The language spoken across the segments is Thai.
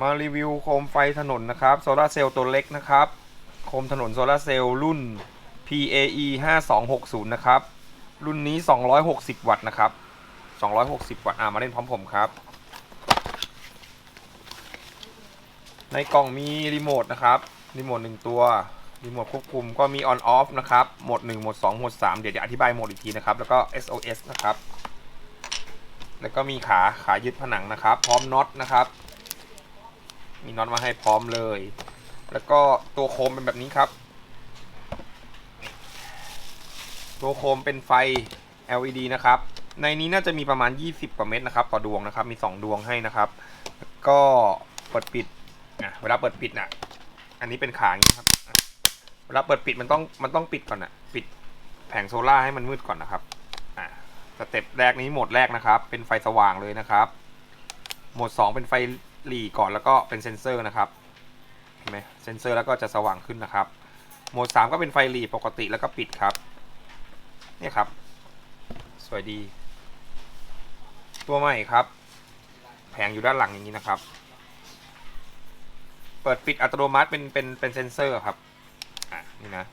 มารีวิวโคมไฟถนนนะครับโซลาเซลล์ตัวเล็กนะครับ โคมถนนโซลาเซลล์รุ่น PAE 5260 นะครับ รุ่นนี้ 260 วัตต์นะครับ 260 วัตต์อ่ามาเล่นพร้อมผมครับ ในกล่องมีรีโมทนะครับ รีโมทหนึ่งตัว รีโมทควบคุมก็มี on off นะครับ โหมด 1 โหมด 2 โหมด 3 เดี๋ยวเดี๋ยวอธิบายโหมดอีกทีนะครับ แล้วก็ SOS นะครับ แล้วก็มีขา ขายึดผนังนะครับ พร้อมน็อตนะครับ มีน็อตมาให้พร้อมเลย แล้วก็ตัวโคมเป็นแบบนี้ครับ ตัวโคมเป็นไฟ LED นะครับ ในนี้น่าจะมีประมาณ 20 กว่าเม็ดนะครับต่อดวงนะครับ มี 2 ดวงให้นะครับ แล้วก็เปิดปิดอะเวลาเปิดปิดน่ะ อันนี้เป็นขาอย่างนี้ครับ เวลาเปิดปิดมันต้องมันต้องปิดก่อนนะปิดแผงโซล่าให้มันมืดก่อนนะครับอะสเต็ปแรกนี้โหมดแรกนะครับ เป็นไฟสว่างเลยนะครับ โหมด 2 เป็นไฟ หลีก่อนแล้วก็เป็นเซนเซอร์นะครับเห็นไหมเซนเซอร์แล้วก็จะสว่างขึ้นนะครับ โหมด 3 ก็เป็นไฟหลีปกติแล้วก็ปิดครับนี่ครับ สวยดี ตัวใหม่ครับ แผงอยู่ด้านหลังอย่างนี้นะครับ เปิดปิดอัตโนมัติเป็นเป็นเป็นเซนเซอร์ครับอะนี่นะ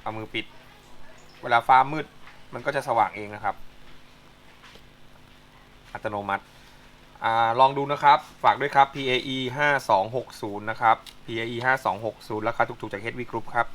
เอามือปิด เวลาฟ้ามืดมันก็จะสว่างเองนะครับ อัตโนมัติ อ่าลองดูนะครับ ฝากด้วยครับ PAE 5260 นะครับ PAE 5260 ราคาถูกๆจาก HV Group ครับ